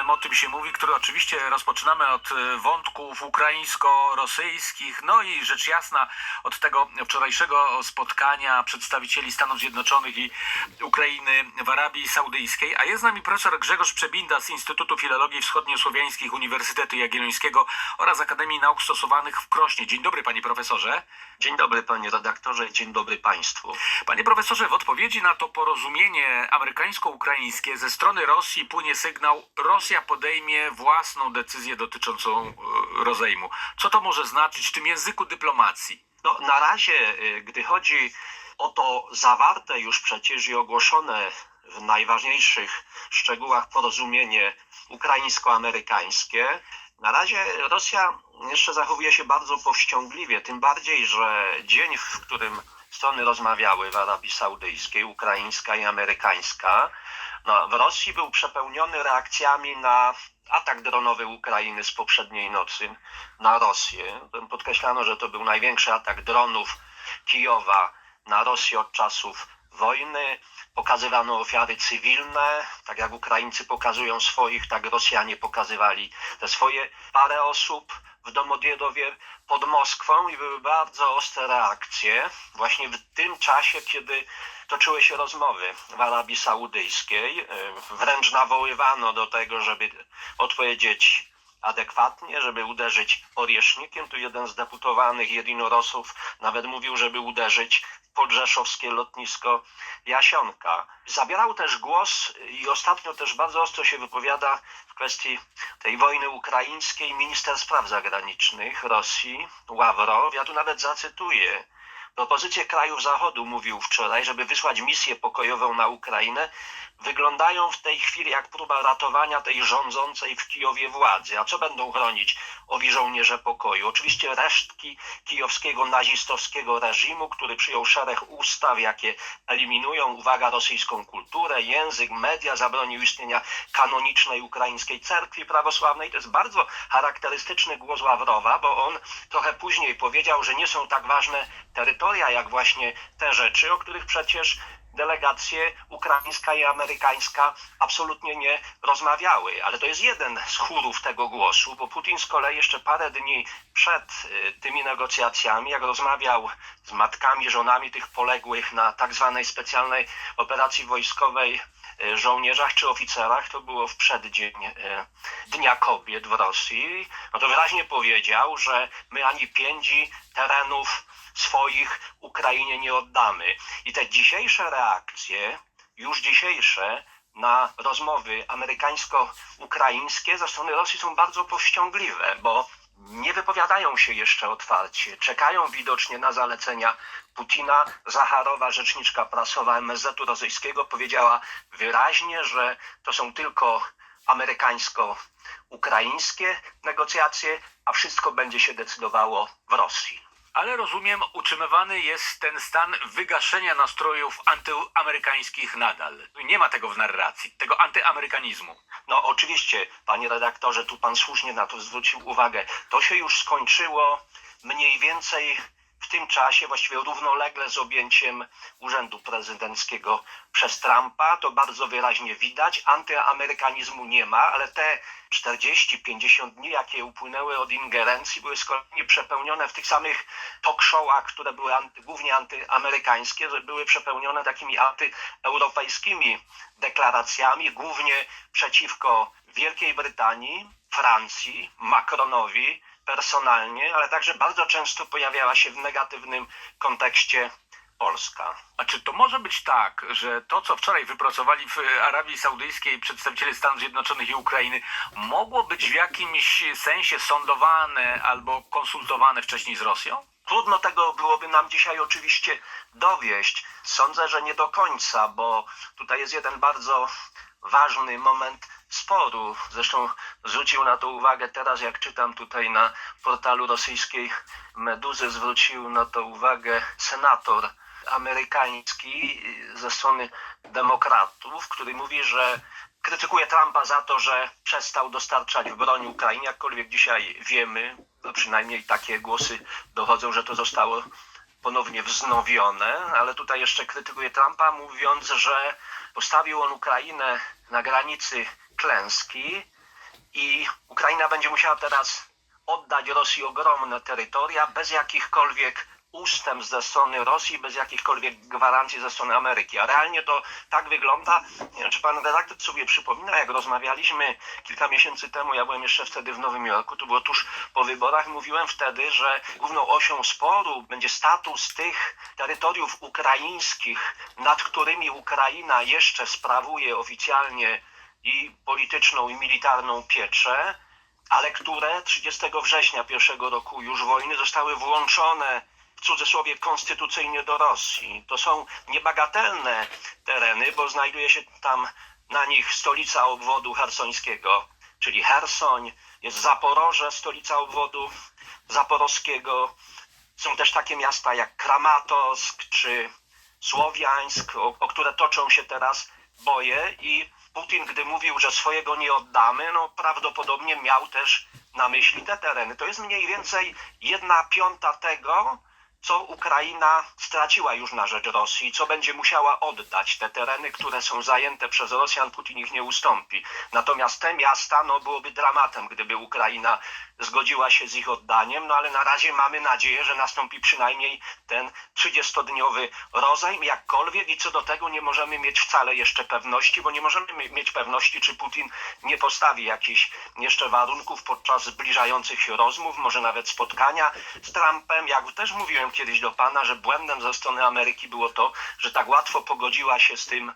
samym o tym się mówi, który oczywiście rozpoczynamy od e, wątków ukraińsko-rosyjskich, no i rzecz jasna od tego wczorajszego spotkania przedstawicieli Stanów Zjednoczonych i Ukrainy w Arabii Saudyjskiej, a jest z nami profesor Grzegorz Przebinda z Instytutu Filologii Wschodniosłowiańskich Uniwersytetu Jagiellońskiego oraz Akademii Nauk Stosowanych w Krośnie. Dzień dobry panie profesorze. Dzień dobry panie redaktorze, dzień dobry państwu. Panie profesorze, w odpowiedzi na to porozumienie amerykańsko-ukraińskie ze strony Rosji płynie sygnał Rosja podejmie własną decyzję dotyczącą e, rozejmu. Co to może znaczyć w tym języku dyplomacji? No, na razie, y, gdy chodzi o to zawarte już przecież i ogłoszone w najważniejszych szczegółach porozumienie ukraińsko-amerykańskie, na razie Rosja jeszcze zachowuje się bardzo powściągliwie, tym bardziej, że dzień, w którym strony rozmawiały w Arabii Saudyjskiej, ukraińska i amerykańska, no, w Rosji był przepełniony reakcjami na atak dronowy Ukrainy z poprzedniej nocy na Rosję. Podkreślano, że to był największy atak dronów Kijowa na Rosję od czasów wojny. Pokazywano ofiary cywilne, tak jak Ukraińcy pokazują swoich, tak Rosjanie pokazywali te swoje parę osób w Domodiedowie pod Moskwą i były bardzo ostre reakcje właśnie w tym czasie, kiedy toczyły się rozmowy w Arabii Saudyjskiej. Wręcz nawoływano do tego, żeby odpowiedzieć adekwatnie, żeby uderzyć oriesznikiem. Tu jeden z deputowanych Jedinorosów nawet mówił, żeby uderzyć podrzeszowskie lotnisko Jasionka. Zabierał też głos i ostatnio też bardzo ostro się wypowiada w kwestii tej wojny ukraińskiej minister spraw zagranicznych Rosji, Ławrow. Ja tu nawet zacytuję. Propozycje krajów Zachodu, mówił wczoraj, żeby wysłać misję pokojową na Ukrainę, wyglądają w tej chwili jak próba ratowania tej rządzącej w Kijowie władzy. A co będą chronić owi żołnierze pokoju? Oczywiście resztki kijowskiego nazistowskiego reżimu, który przyjął szereg ustaw, jakie eliminują, uwaga, rosyjską kulturę, język, media, zabronił istnienia kanonicznej ukraińskiej cerkwi prawosławnej. To jest bardzo charakterystyczny głos Ławrowa, bo on trochę później powiedział, że nie są tak ważne terytoria, jak właśnie te rzeczy, o których przecież delegacje ukraińska i amerykańska absolutnie nie rozmawiały. Ale to jest jeden z chórów tego głosu, bo Putin z kolei jeszcze parę dni przed y, tymi negocjacjami, jak rozmawiał z matkami, żonami tych poległych na tak zwanej specjalnej operacji wojskowej y, żołnierzach czy oficerach, to było w przeddzień y, Dnia Kobiet w Rosji, no to wyraźnie powiedział, że my ani pięci terenów swoich Ukrainie nie oddamy. I te dzisiejsze reakcje, już dzisiejsze, na rozmowy amerykańsko-ukraińskie ze strony Rosji są bardzo powściągliwe, bo nie wypowiadają się jeszcze otwarcie, czekają widocznie na zalecenia Putina. Zacharowa, rzeczniczka prasowa MSZ-u rosyjskiego, powiedziała wyraźnie, że to są tylko amerykańsko-ukraińskie negocjacje, a wszystko będzie się decydowało w Rosji. Ale rozumiem, utrzymywany jest ten stan wygaszenia nastrojów antyamerykańskich nadal. Nie ma tego w narracji, tego antyamerykanizmu. No oczywiście, panie redaktorze, tu pan słusznie na to zwrócił uwagę. To się już skończyło mniej więcej w tym czasie, właściwie równolegle z objęciem urzędu prezydenckiego przez Trumpa. To bardzo wyraźnie widać. Antyamerykanizmu nie ma, ale te 40-50 dni, jakie upłynęły od ingerencji, były z kolei przepełnione w tych samych talk showach, które były anty, głównie antyamerykańskie, były przepełnione takimi antyeuropejskimi deklaracjami, głównie przeciwko Wielkiej Brytanii, Francji, Macronowi personalnie, ale także bardzo często pojawiała się w negatywnym kontekście Polska. A czy to może być tak, że to, co wczoraj wypracowali w Arabii Saudyjskiej przedstawiciele Stanów Zjednoczonych i Ukrainy, mogło być w jakimś sensie sądowane albo konsultowane wcześniej z Rosją? Trudno tego byłoby nam dzisiaj oczywiście dowieść. Sądzę, że nie do końca, bo tutaj jest jeden bardzo ważny moment sporu. Zresztą zwrócił na to uwagę teraz, jak czytam tutaj na portalu rosyjskiej Meduzy, zwrócił na to uwagę senator amerykański ze strony demokratów, który mówi, że krytykuje Trumpa za to, że przestał dostarczać broń Ukrainie, jakkolwiek dzisiaj wiemy, no przynajmniej takie głosy dochodzą, że to zostało ponownie wznowione, ale tutaj jeszcze krytykuje Trumpa, mówiąc, że postawił on Ukrainę na granicy klęski i Ukraina będzie musiała teraz oddać Rosji ogromne terytoria bez jakichkolwiek ustępstw ze strony Rosji, bez jakichkolwiek gwarancji ze strony Ameryki. A realnie to tak wygląda. Nie wiem, czy pan redaktor sobie przypomina, jak rozmawialiśmy kilka miesięcy temu, ja byłem jeszcze wtedy w Nowym Jorku, to było tuż po wyborach, mówiłem wtedy, że główną osią sporu będzie status tych terytoriów ukraińskich, nad którymi Ukraina jeszcze sprawuje oficjalnie i polityczną, i militarną pieczę, ale które 30 września pierwszego roku już wojny zostały włączone w cudzysłowie konstytucyjnie do Rosji. To są niebagatelne tereny, bo znajduje się tam na nich stolica obwodu hersońskiego, czyli Hersoń, jest Zaporoże, stolica obwodu zaporowskiego. Są też takie miasta jak Kramatorsk czy Słowiańsk, o, o które toczą się teraz boje i Putin, gdy mówił, że swojego nie oddamy, no prawdopodobnie miał też na myśli te tereny. To jest mniej więcej jedna piąta tego, co Ukraina straciła już na rzecz Rosji, co będzie musiała oddać. Te tereny, które są zajęte przez Rosjan, Putin ich nie ustąpi. Natomiast te miasta, no byłoby dramatem, gdyby Ukraina zgodziła się z ich oddaniem, no ale na razie mamy nadzieję, że nastąpi przynajmniej ten 30-dniowy rozejm, jakkolwiek i co do tego nie możemy mieć wcale jeszcze pewności, bo nie możemy mi- mieć pewności, czy Putin nie postawi jakichś jeszcze warunków podczas zbliżających się rozmów, może nawet spotkania z Trumpem. Jak też mówiłem kiedyś do pana, że błędem ze strony Ameryki było to, że tak łatwo pogodziła się z tym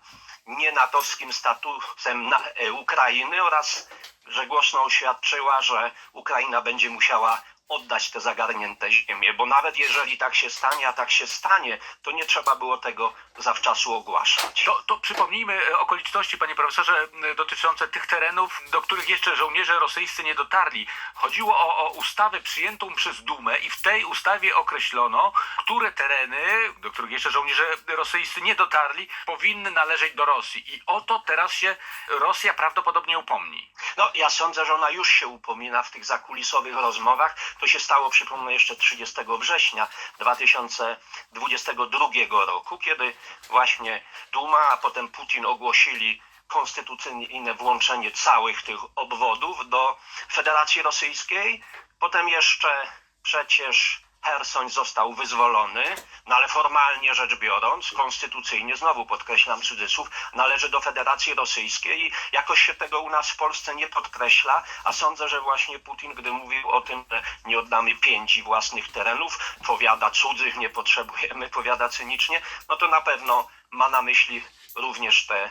nienatowskim statusem e, Ukrainy oraz że głośno oświadczyła, że Ukraina będzie musiała oddać te zagarnięte ziemie, bo nawet jeżeli tak się stanie, a tak się stanie, to nie trzeba było tego zawczasu ogłaszać. To, to przypomnijmy e, okoliczności, panie profesorze, dotyczące tych terenów, do których jeszcze żołnierze rosyjscy nie dotarli. Chodziło o, o ustawę przyjętą przez Dumę i w tej ustawie określono, które tereny, do których jeszcze żołnierze rosyjscy nie dotarli, powinny należeć do Rosji. I o to teraz się Rosja prawdopodobnie upomni. No, ja sądzę, że ona już się upomina w tych zakulisowych rozmowach. To się stało, przypomnę, jeszcze 30 września 2022 roku, kiedy właśnie Duma, a potem Putin ogłosili konstytucyjne włączenie całych tych obwodów do Federacji Rosyjskiej. Potem jeszcze przecież Hersoń został wyzwolony, no ale formalnie rzecz biorąc, konstytucyjnie, znowu podkreślam cudzysłów, należy do Federacji Rosyjskiej jakoś się tego u nas w Polsce nie podkreśla, a sądzę, że właśnie Putin, gdy mówił o tym, że nie oddamy pięci własnych terenów, powiada cudzych, nie potrzebujemy, powiada cynicznie, no to na pewno ma na myśli również te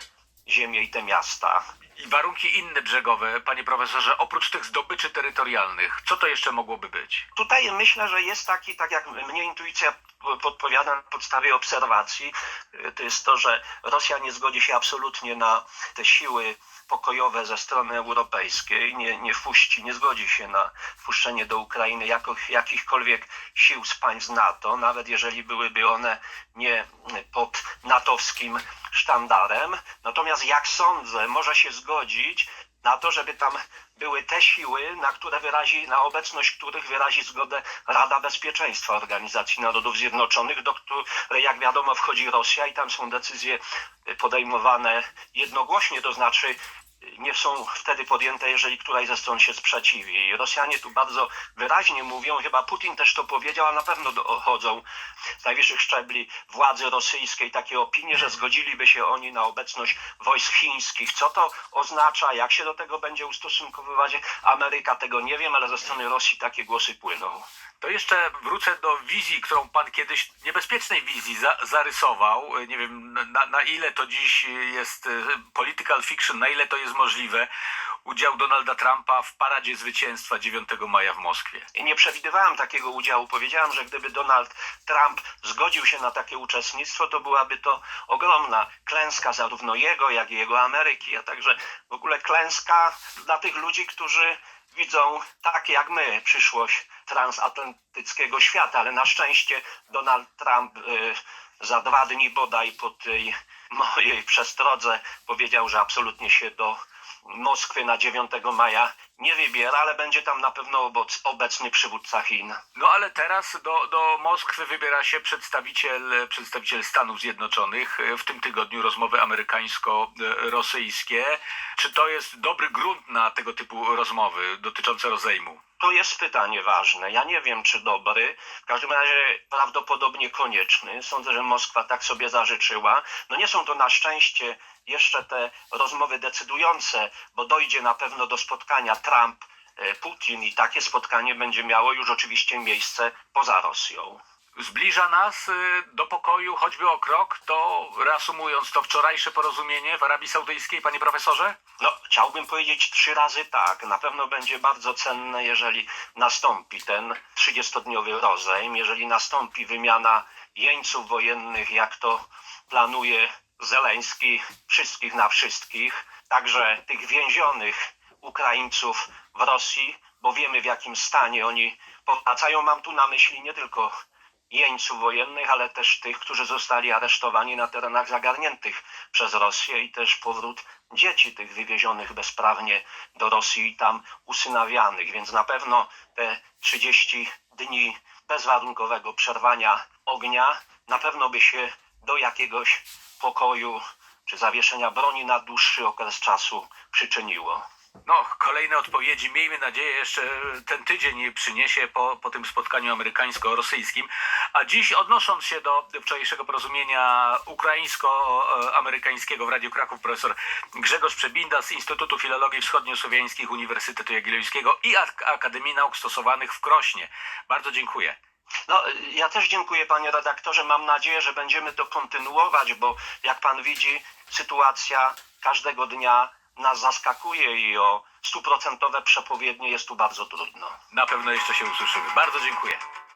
ziemie i te miasta. I warunki inne brzegowe, panie profesorze, oprócz tych zdobyczy terytorialnych, co to jeszcze mogłoby być? Tutaj myślę, że jest taki, tak jak mnie intuicja podpowiada na podstawie obserwacji, to jest to, że Rosja nie zgodzi się absolutnie na te siły pokojowe ze strony europejskiej, nie, nie wpuści, nie zgodzi się na wpuszczenie do Ukrainy jakichkolwiek sił z państw NATO, nawet jeżeli byłyby one nie pod natowskim sztandarem. Natomiast jak sądzę, może się zgodzić na to, żeby tam były te siły, na które wyrazi, na obecność których wyrazi zgodę Rada Bezpieczeństwa Organizacji Narodów Zjednoczonych, do której, jak wiadomo, wchodzi Rosja i tam są decyzje podejmowane jednogłośnie, to znaczy nie są wtedy podjęte, jeżeli któraś ze stron się sprzeciwi. I Rosjanie tu bardzo wyraźnie mówią, chyba Putin też to powiedział, a na pewno dochodzą z najwyższych szczebli władzy rosyjskiej takie opinie, że zgodziliby się oni na obecność wojsk chińskich. Co to oznacza, jak się do tego będzie ustosunkowywać Ameryka, tego nie wiem, ale ze strony Rosji takie głosy płyną. To jeszcze wrócę do wizji, którą pan kiedyś, niebezpiecznej wizji za, zarysował. Nie wiem na, na ile to dziś jest e, political fiction, na ile to jest możliwe. Udział Donalda Trumpa w paradzie zwycięstwa 9 maja w Moskwie. Nie przewidywałem takiego udziału. Powiedziałem, że gdyby Donald Trump zgodził się na takie uczestnictwo, to byłaby to ogromna klęska zarówno jego, jak i jego Ameryki, a także w ogóle klęska dla tych ludzi, którzy widzą tak jak my przyszłość transatlantyckiego świata, ale na szczęście Donald Trump y, za dwa dni bodaj po tej mojej przestrodze powiedział, że absolutnie się do Moskwy na 9 maja nie wybiera, ale będzie tam na pewno obecny przywódca Chin. No ale teraz do, do Moskwy wybiera się przedstawiciel, przedstawiciel Stanów Zjednoczonych. W tym tygodniu rozmowy amerykańsko-rosyjskie. Czy to jest dobry grunt na tego typu rozmowy dotyczące rozejmu? To jest pytanie ważne. Ja nie wiem, czy dobry. W każdym razie prawdopodobnie konieczny. Sądzę, że Moskwa tak sobie zażyczyła. No nie są to na szczęście jeszcze te rozmowy decydujące, bo dojdzie na pewno do spotkania Trump. e, Putin i takie spotkanie będzie miało już oczywiście miejsce poza Rosją. Zbliża nas y, do pokoju choćby o krok, to reasumując to wczorajsze porozumienie w Arabii Saudyjskiej, panie profesorze? No, chciałbym powiedzieć trzy razy tak. Na pewno będzie bardzo cenne, jeżeli nastąpi ten 30-dniowy rozejm, jeżeli nastąpi wymiana jeńców wojennych, jak to planuje Zeleński, wszystkich na wszystkich, także tych więzionych Ukraińców w Rosji, bo wiemy w jakim stanie oni powracają. Mam tu na myśli nie tylko jeńców wojennych, ale też tych, którzy zostali aresztowani na terenach zagarniętych przez Rosję i też powrót dzieci tych wywiezionych bezprawnie do Rosji i tam usynawianych. Więc na pewno te 30 dni bezwarunkowego przerwania ognia na pewno by się do jakiegoś pokoju czy zawieszenia broni na dłuższy okres czasu przyczyniło. No, kolejne odpowiedzi. Miejmy nadzieję, jeszcze ten tydzień przyniesie po, po tym spotkaniu amerykańsko-rosyjskim. A dziś, odnosząc się do wczorajszego porozumienia ukraińsko-amerykańskiego w Radiu Kraków, profesor Grzegorz Przebinda z Instytutu Filologii Wschodnio-Słowiańskich Uniwersytetu Jagiellońskiego i Ak- Akademii Nauk Stosowanych w Krośnie. Bardzo dziękuję. No, ja też dziękuję panie redaktorze. Mam nadzieję, że będziemy to kontynuować, bo jak pan widzi, sytuacja każdego dnia nas zaskakuje i o stuprocentowe przepowiednie jest tu bardzo trudno. Na pewno jeszcze się usłyszymy. Bardzo dziękuję.